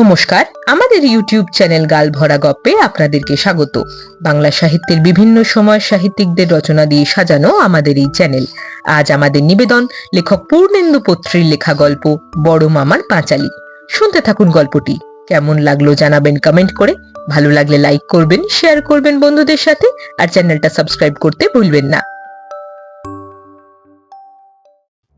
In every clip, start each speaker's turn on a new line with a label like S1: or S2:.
S1: নমস্কার, আমাদের YouTube channel গাল ভরা গপ্পে আপনাদেরকে স্বাগত। বাংলা সাহিত্যের বিভিন্ন সময় সাহিত্যিকদের রচনা দিয়ে সাজানো আমাদের এই চ্যানেল। আজ আমাদের নিবেদন, লেখক পূর্ণেন্দু পত্রীর লেখা গল্প, বড় মামার পাঁচালী। শুনতে থাকুন গল্পটি। কেমন লাগল জানাবেন কমেন্ট করে। ভালো লাগলে লাইক করবেন, শেয়ার করবেন বন্ধুদের সাথে, আর চ্যানেলটা সাবস্ক্রাইব করতে ভুলবেন না।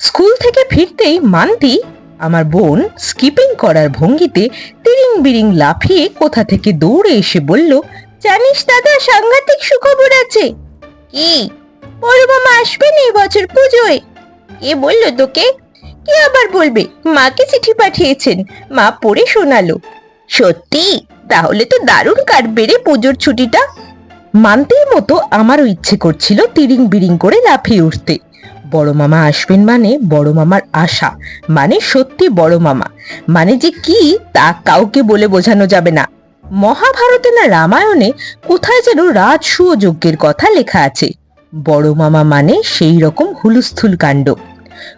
S1: স্কুল থেকে ফিরতেই মান্তি আমার বোন স্কিপিং করার ভঙ্গিতে তিরিং বিরিং লাফিয়ে কোথা থেকে দৌড়ে এসে বলল, জানিস দাদা, সাংঘাতিক সুখবর আছে। কি? বড় মামা আসবেন এই বছর পুজোয়। কে বলল তোকে? কে আবার বলবে? মাকে চিঠি পাঠিয়েছেন। মা পড়ে শোনালো। সত্যি? তাহলে তো দারুণ কাটবে রে পুজোর ছুটিটা। মানতেই মতো আমারও ইচ্ছে করছিল তিরিং বিরিং করে লাফিয়ে উঠতে। বড় মামা আসবেন মানে বড় মামার আশা। মানে সত্যি বড় মামা। মানে যে কি তা কাউকে বলে বোঝানো যাবে না। মহাভারতে না রামায়ণে কোথায় যেন রাজসূয় যজ্ঞের কথা লেখা আছে। বড় মামা মানে সেই রকম হুলুস্থুল কাণ্ড।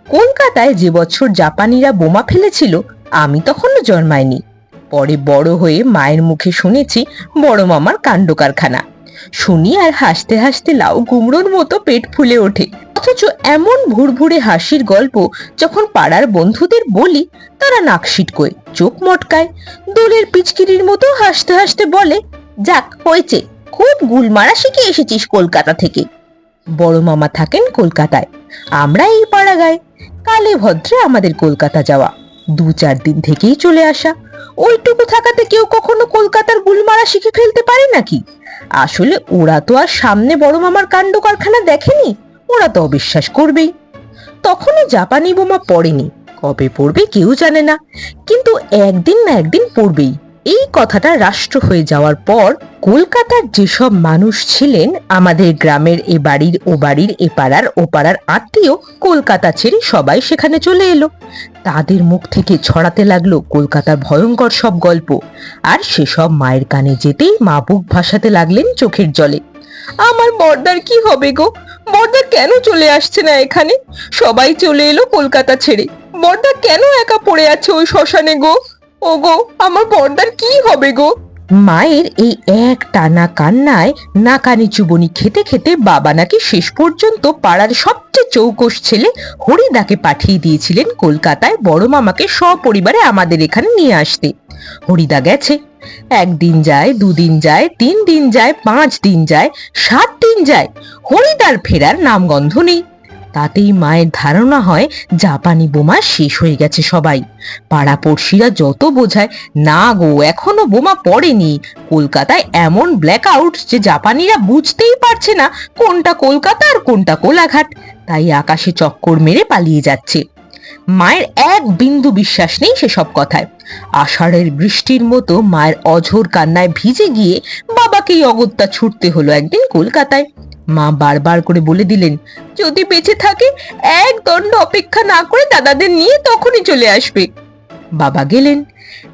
S1: কলকাতায় যে বছর জাপানিরা বোমা ফেলেছিল, আমি তখনও জন্মাইনি। পরে বড় হয়ে মায়ের মুখে শুনেছি বড় মামার কাণ্ড কারখানা শুনি আর হাসতে হাসতে লাউ কুমড়োর মতো পেট ফুলে ওঠে। অথচ এমন ভুরভুরে হাসির গল্প যখন পাড়ার বন্ধুদের বলি, তারা নাক সিটকোয়, চোখ মটকায়। দোলের পিচকিরির মতো হাসতে হাসতে বলে, যাক, হয়েছে। খুব গুলমারা শিখে এসেছিস কলকাতা থেকে। বড় মামা থাকেন কলকাতায়। আমরা এই পাড়া গায়ে কালে ভদ্রে আমাদের কলকাতা যাওয়া। দু চার দিন থেকেই চলে আসা। ওইটুকু থাকাতে কেউ কখনো শিখে ফেলতে পারে নাকি? আসলে ওরা তো আর সামনে বড় মামার কাণ্ড কারখানা দেখেনি, ওরা তো অবিশ্বাস করবেই। তখনই জাপানি বোমা পড়েনি, কবে পড়বে কেউ জানে না, কিন্তু একদিন না একদিন পড়বেই। এই কথাটা রাষ্ট্র হয়ে যাওয়ার পর কলকাতার যেসব মানুষ ছিলেন, আমাদের গ্রামের এ বাড়ির, ও বাড়ির এ পাড়ার, ও পাড়ার আত্মীয় কলকাতা ছেড়ে সবাই সেখানে চলে এলো। তাদের মুখ থেকে ছড়াতে লাগল কলকাতার ভয়ঙ্কর সব গল্প। আর সেসব মায়ের কানে যেতেই মা বুক ভাসাতে লাগলেন চোখের জলে। আমার বর্দার কি হবে গো? বর্দা কেন চলে আসছে না এখানে? সবাই চলে এলো কলকাতা ছেড়ে। বর্দা কেন একা পড়ে আছে ওই শ্মশানে গো? ও গো আমার বর্দার কি হবে গো? মায়ের এই এক টানা কান্নায় নাকানি চুবনি খেতে খেতে বাবা নাকি শেষ পর্যন্ত পাড়ার সবচেয়ে চৌকস ছেলে হরিদাকে পাঠিয়ে দিয়েছিলেন কলকাতায় বড় মামাকে সপরিবারে আমাদের এখানে নিয়ে আসতে। হরিদা গেছে। একদিন যায়, দুদিন যায়, তিন দিন যায়, পাঁচ দিন যায়, সাত দিন যায়, হরিদার ফেরার নামগন্ধ নেই। তাতেই মায়ের ধারণা হয় জাপানি বোমা শেষ হয়ে গেছে সবাই। পাড়াপড়শিরা যত বোঝায়, না গো, এখনও বোমা পড়েনি। কলকাতায় এমন ব্ল্যাক আউট যে জাপানিরা বুঝতেই পারছে না কোনটা কলকাতা আর কোনটা কোলাঘাট। তাই আকাশে চক্কর মেরে পালিয়ে যাচ্ছে। মায়ের এক বিন্দু বিশ্বাস নেই সেসব কথায়। আষাঢ়ের বৃষ্টির মতো মায়ের অঝোর কান্নায় ভিজে গিয়ে বাবাকেই অগত্যা ছুটতে হলো একদিন কলকাতায়। মা বারবার করে বলে দিলেন, যদি বেঁচে থাকে, এক দণ্ড অপেক্ষা না করে দাদাদের নিয়ে তখনই চলে আসবে। বাবা গেলেন।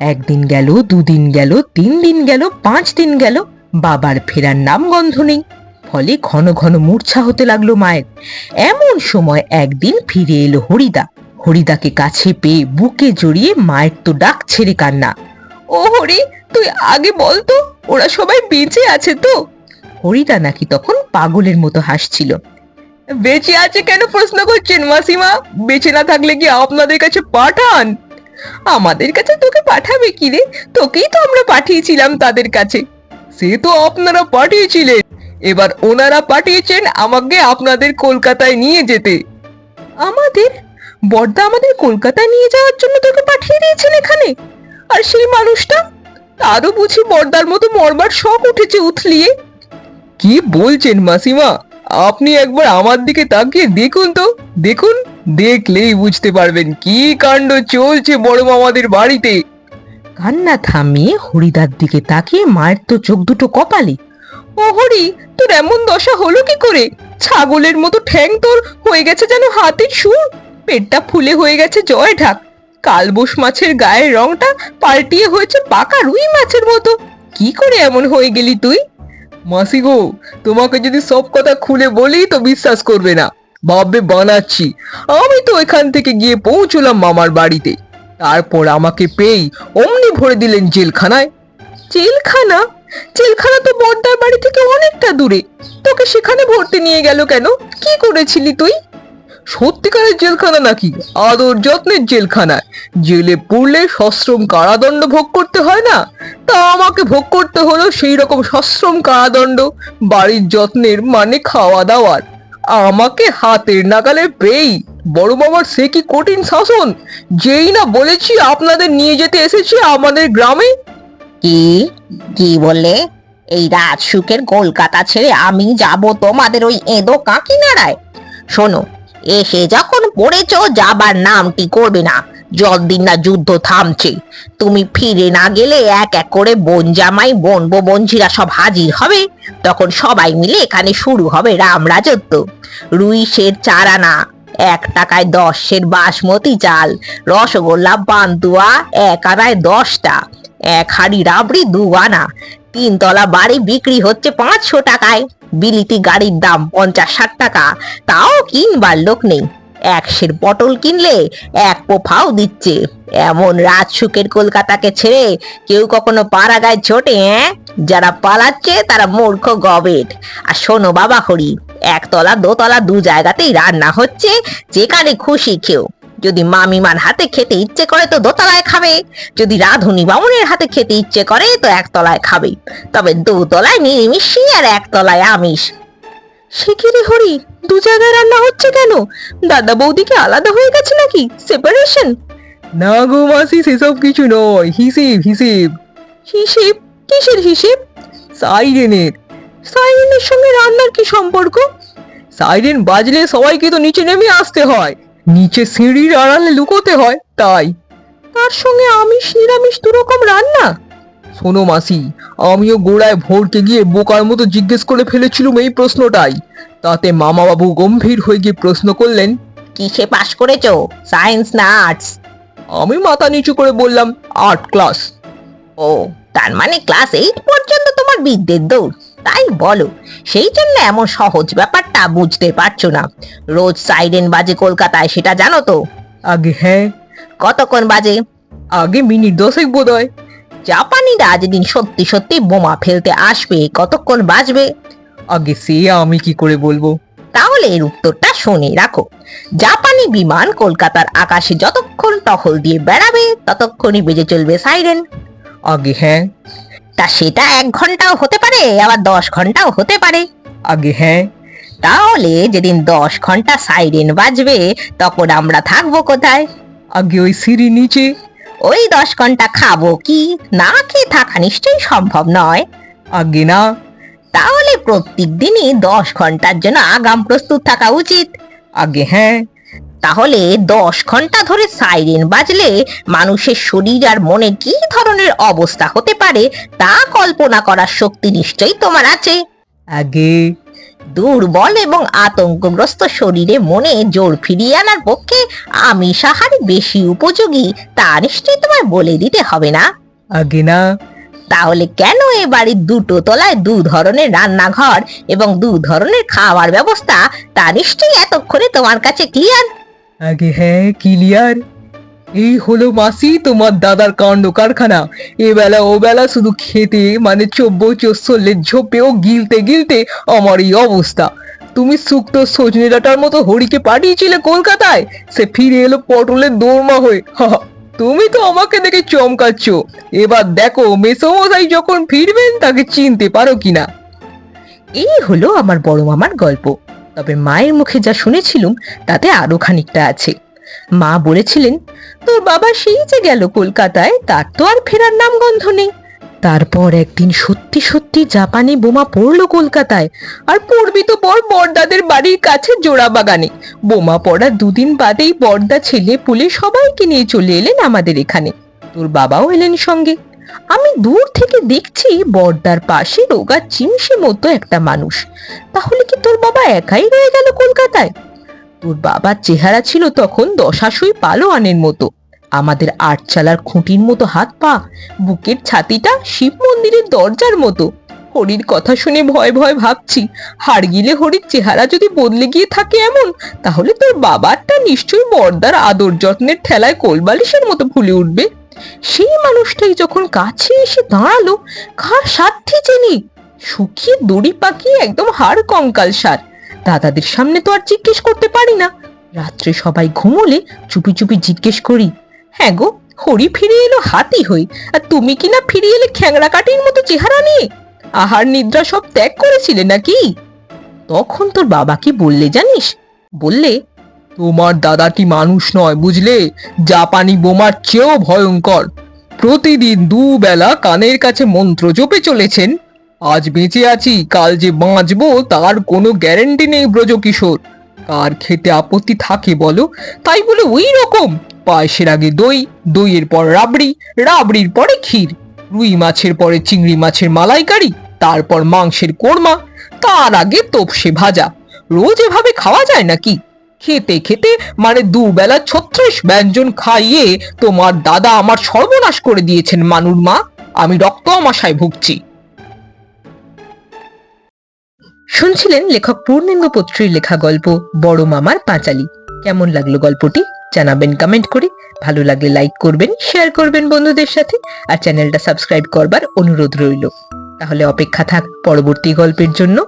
S1: একদিন গেল, দুদিন গেল, তিন দিন গেল, পাঁচ দিন গেল, বাবার ফেরার নাম গন্ধ নেই। ফলে ঘন ঘন মূর্ছা হতে লাগল মায়ের। এমন সময় একদিন ফিরে এলো হরিদা। হরিদাকে কাছে পেয়ে বুকে জড়িয়ে মায়ের তো ডাক ছেড়ে কান্না। ও হরি, তুই আগে বলতো ওরা সবাই বেঁচে আছে তো? হরিদা নাকি তখন পাগলের মতো হাসছিল। বেঁচে আছে কেন প্রশ্ন করছেন মাসিমা? বেঁচে না থাকলে কি আপনাদের কাছে পাঠান? আমাদের কাছে তোকে পাঠাবে কি রে? তোকেই তো আমরা পাঠিয়েছিলাম তাদের কাছে। সে তো আপনারা পাঠিয়েছিলেন। এবার ওনারা পাঠিয়েছেন আমাকে আপনাদের কলকাতায় নিয়ে যেতে। আমাদের? বর্দা আমাদের কলকাতায় নিয়ে যাওয়ার জন্য তোকে পাঠিয়ে দিয়েছেন এখানে? আর সেই মানুষটা? তারও বুঝি বর্দার মতো মরবার শখ উঠেছে উথলিয়ে। কি বলছেন মাসিমা? আপনি একবার আমার দিকে তাকিয়ে দেখুন তো দেখুন দেখলেই বুঝতে পারবেন কি কাণ্ড চলছে বড় মামাদের বাড়িতে। কান্না থামিয়ে হরিদার দিকে তাকিয়ে মায়ের তো চোখ দুটো কপালে। ও হরি তোর এমন দশা হলো কি করে? ছাগলের মতো ঠ্যাং তোর হয়ে গেছে যেন হাতির সুর। পেটটা ফুলে হয়ে গেছে জয় ঢাক। কালবোস মাছের গায়ের রংটা পাল্টিয়ে হয়েছে পাকা রুই মাছের মতো। কি করে এমন হয়ে গেলি তুই? মাসি গো, তোমাকে যদি সব কথা খুলে বলি তো বিশ্বাস করবে না। ভাববে বানাচ্ছি। আমি তো এখান থেকে গিয়ে পৌঁছলাম মামার বাড়িতে।
S2: তারপর আমাকে পেয়েই অমনি ভরে দিলেন জেলখানায়।
S1: জেলখানা? জেলখানা তো বর্দার বাড়ি থেকে অনেকটা দূরে। তোকে সেখানে ভর্তি নিয়ে গেল কেন? কি করেছিলি তুই?
S2: সত্যিকারের জেলখানা নাকি? আদর যত্নের জেলখানায়। জেলে পড়লে সশ্রম কারাদণ্ড ভোগ করতে হয় না? তা আমাকে ভোগ করতে হলো সেই রকম সশ্রম কারাদণ্ড, বাড়ির যত্নের মানে খাওয়া দাওয়ার। আমাকে হাতের নাগালে পেয়েই বড় বাবার সে কি কঠিন শাসন? যেই না বলেছি আপনাদের নিয়ে যেতে এসেছি আমাদের গ্রামে?
S3: কি? কি বললে এই রাজসুখের কলকাতা ছেড়ে আমি যাব তোমাদের ওই এঁদো কাকিনাড়ায় শোনো এসে যখন পড়েছ, যাবার নামটি করবে না। যতদিন না যুদ্ধ থামছে, তুমি ফিরে না গেলে এক এক করে বোন জামাই, বোন বোনঝিরা সব হাজির হবে। তখন সবাই মিলে এখানে শুরু হবে রাম রাজত্ব। রুই শের চারানা, এক টাকায় দশ সের বাসমতি চাল, রসগোল্লা, পান্তুয়া, এক আনায় দশটা, এক হাড়ি রাবড়ি, দু আনা। তিনতলা বাড়ি বিক্রি হচ্ছে পাঁচশো টাকায়। বিলিতি গাড়ির দাম পঞ্চাশ ষাট টাকা, তাও কিনবার লোক নেই। এক সের পটল কিনলে এক পোফাও দিচ্ছে। এমন রাত সুখের কলকাতাকে ছেড়ে কেউ কখনো পাড়া গায়ে ছোটে হ্যাঁ যারা পালাচ্ছে তারা মূর্খ গবেট। আর শোনো বাবা হরি, একতলা দোতলা দু জায়গাতেই রান্না হচ্ছে, যেখানে খুশি কেউ যদি মামিমার হাতে খেতে ইচ্ছে করে তো দোতলায় খাবে। যদি রাধুনি বামুনের হাতে খেতে ইচ্ছে করে তো একতলায় খাবে। তবে দুতলায় নিরামিষই আর একতলায় আমিষ।
S1: সে শিখিরে হরি? দু জায়গায় রান্না হচ্ছে কেন? দাদা বৌদিকে আলাদা হয়ে গেছে নাকি? সেপারেশন
S2: না গো মাসি সেসব কিছু নয়। হিসেব হিসেব।
S1: হিসেব? কিসের হিসেব?
S2: সাইরেনের।
S1: সাইরেনের সঙ্গে রান্নার কি সম্পর্ক?
S2: সাইরেন বাজলে সবাইকে তো নিচে নেমে আসতে হয়। নিচে সিঁড়ির আড়ালে লুকোতে হয় তাই।
S1: তার সঙ্গে আমিষ নিরামিষ দু রকম রান্না।
S2: শোনো মাসি আমিও গোড়ায় ভোরকে গিয়ে বোকার মতো জিজ্ঞেস করে ফেলেছিলুম এই প্রশ্নটাই। তাতে মামাবাবু গম্ভীর হয়ে গিয়ে প্রশ্ন করলেন
S3: কিসে পাশ করেছ? সায়েন্স না আর্টস
S2: আমি মাথা নিচু করে বললাম আর্ট ক্লাস
S3: ও তার মানে ক্লাস এইট পর্যন্ত তোমার বিদ্যের দৌড় তাই বলো সেই জন্য এমন সহজ ব্যাপারটা বুঝতে পারছ না। রোজ সাইরেন বাজে কলকাতায় সেটা জানো তো?
S2: আগে হ্যাঁ।
S3: কতক্ষণ বাজে?
S2: আগে মিনিট দশেক বোধ হয়
S3: জাপানিরা যেদিন সত্যি সত্যি বোমা ফেলতে আসবে কতক্ষণ বাজবে?
S2: আগে সে আমি কি করে বলব?
S3: তাহলে এর উত্তরটা শুনে রাখো। জাপানি বিমান কলকাতার আকাশে যতক্ষণ টহল দিয়ে বেড়াবে ততক্ষণই বেজে চলবে সাইরেন।
S2: আগে হ্যাঁ।
S3: তা সেটা এক ঘন্টাও হতে পারে আবার দশ ঘন্টাও হতে পারে।
S2: আগে হ্যাঁ।
S3: তাহলে যেদিন দশ ঘণ্টা সাইরেন বাজবে তখন আমরা থাকব কোথায়?
S2: আগে ওই সিঁড়ি নিচে।
S3: ওই দশ ঘণ্টা খাব কি? না খেয়ে থাকা নিশ্চয়ই সম্ভব নয়।
S2: আগে না।
S3: তাহলে প্রত্যেক দিনই দশ ঘণ্টার জন্য আগাম প্রস্তুত থাকা উচিত।
S2: আগে হ্যাঁ।
S3: তাহলে দশ ঘণ্টা ধরে সাইরেন বাজলে মানুষের শরীর আর মনে কি ধরনের অবস্থা হতে পারে তা কল্পনা করার শক্তি নিশ্চয়ই তোমার আছে।
S2: আগে
S3: দুর্বল এবং আতঙ্কগ্রস্ত শরীরে মনে জোর ফিরিয়ে আনার পক্ষে আমিষ আহার বেশি উপযোগী তা নিশ্চয়ই তোমায় বলে দিতে হবে না।
S2: আগে না।
S3: তাহলে কেন এ বাড়ির দুটো তলায় দু ধরনের রান্নাঘর এবং দু ধরনের খাওয়ার ব্যবস্থা তা নিশ্চয়ই এতক্ষণে তোমার কাছে ক্লিয়ার
S2: আগে হ্যাঁ ক্লিয়ার। এই হলো মাসি, তোমার দাদার কাণ্ড কারখানা। এবেলা ও বেলা শুধু খেতে মানে চব্য চোদ্দোলের ঝোপেও গিলতে গিলতে আমার এই অবস্থা। তুমি সুক্ত সজনে ডাটার মতো হরিকে পাঠিয়েছিলে কলকাতায়? সে ফিরে এলো পটলের দোরমা হয়ে। তুমি তো আমাকে দেখে চমকাচ্ছ। এবার দেখো, মেসমশাই যখন ফিরবেন, তাকে চিনতে পারো কিনা।
S1: এই হলো আমার বড় মামার গল্প। তবে মায়ের মুখে যা শুনেছিলুম, তাতে আরও খানিকটা আছে। মা বলেছিলেন, তোর বাবা সেই যে গেল কলকাতায়, তার তো আর ফেরার নাম গন্ধ নেই। তারপর একদিন সত্যি সত্যি জাপানি বোমা পড়ল কলকাতায়, আর পড়বি তো পর বড়দাদের বাড়ির কাছে জোড়া বাগানে। বোমা পড়ার দুদিন বাদেই বড়দা ছেলে পুলে সবাইকে নিয়ে চলে এলেন আমাদের এখানে। তোর বাবাও এলেন সঙ্গে। আমি দূর থেকে দেখছি বর্দার পাশে রোগা চিমসে মতো একটা মানুষ। তাহলে কি তোর বাবা একাই রয়ে গেল কলকাতায়? তোর বাবার চেহারা ছিল তখন দশাশুই পালোয়ানের মতো। আমাদের আটচালার খুঁটির মতো হাত পা, বুকের ছাতিটা শিব মন্দিরের দরজার মতো।
S2: হরির কথা শুনে ভয় ভয় ভাবছি হাড় গিলে হরির চেহারা যদি বদলে গিয়ে থাকে এমন, তাহলে তোর বাবারটা নিশ্চয়ই বর্দার আদর যত্নের ঠেলায় কোলবালিশের মতো ফুলে উঠবে। সেই মানুষটাই যখন কাছে এসে দাঁড়াল, কার সাধ্যে চেনি শুকিয়ে দড়ি পাকিয়ে একদম হাড় কঙ্কাল সার। দাদাদের সামনে তো আর জিজ্ঞেস করতে পারি না। রাত্রে সবাই ঘুমোলে চুপি চুপি জিজ্ঞেস করি হ্যাঁ গো, হরি ফিরে এলো হাতি হই আর তুমি কি না ফিরে এলে খ্যাংড়া কাটির মতো চেহারা নিয়ে? আহার নিদ্রা সব ত্যাগ করেছিলে নাকি? তখন তোর বাবাকে বললে জানিস? বললে তোমার দাদাটি মানুষ নয়, বুঝলে? জাপানি বোমার চেয়েও ভয়ঙ্কর। প্রতিদিন দুবেলা কানের কাছে মন্ত্র জপে চলেছেন। আজ বেঁচে আছি, কাল যে বাঁচবো তার কোনো গ্যারেন্টি নেই ব্রজকিশোর কার খেতে আপত্তি থাকে বলো? তাই বলে ওই রকম। পায়েসের আগে দই, দইয়ের পর রাবড়ি, রাবড়ির পরে ক্ষীর। রুই মাছের পরে চিংড়ি মাছের মালাইকারি, তারপর মাংসের কোরমা, তার আগে তোপসে ভাজা। রোজ এভাবে খাওয়া যায় নাকি? খেতে খেতে মানে দুবেলা ছত্রিশ ব্যঞ্জন খাইয়ে তোমার দাদা আমার সর্বনাশ করে দিয়েছেন মানুর মা। আমি রক্ত আমাশায় ভুগছি।
S1: শুনছিলেন লেখক পূর্ণেন্দু পত্রীর লেখা গল্প, বড় মামার পাঁচালি। কেমন লাগল গল্পটি? জানাবেন কমেন্ট করে। ভালো লাগলে লাইক করবেন শেয়ার করবেন বন্ধুদের সাথে, আর চ্যানেলটা সাবস্ক্রাইব করবার অনুরোধ রইল। তাহলে অপেক্ষা থাক পরবর্তী গল্পের জন্য।